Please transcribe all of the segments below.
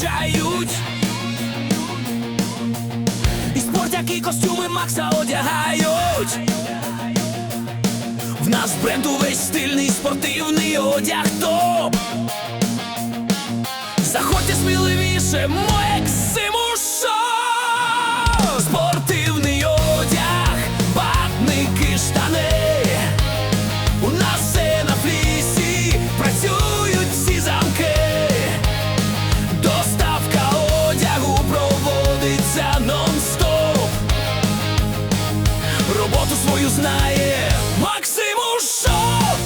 качають. І спортяки костюми Макса одягають. В нас бренд увесь стильний спортивний одяг топ. Свою знає Максиму Шоу!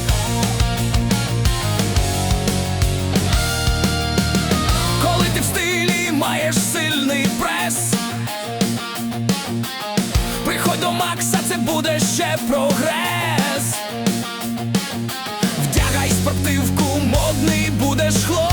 Коли ти в стилі маєш сильний прес. Приходь до Макса, це буде ще прогрес. Вдягай спортивку, модний будеш хлоп.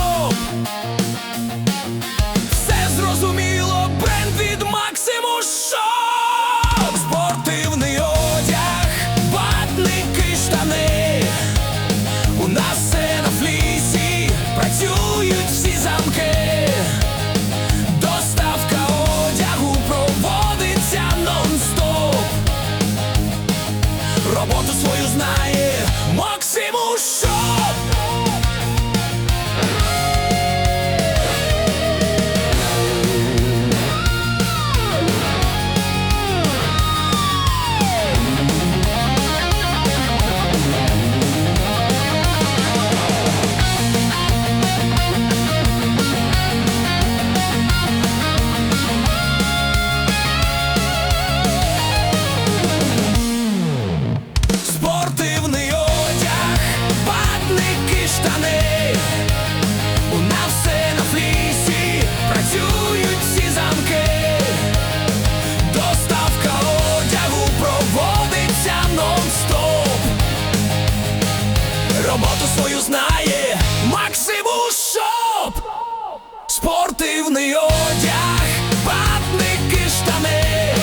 спортивний одяг, батники штани,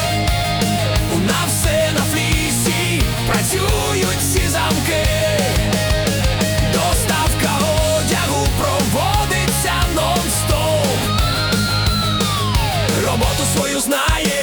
на все на флісі працюють всі замки, доставка одягу проводиться нон-стоп. Роботу свою знає.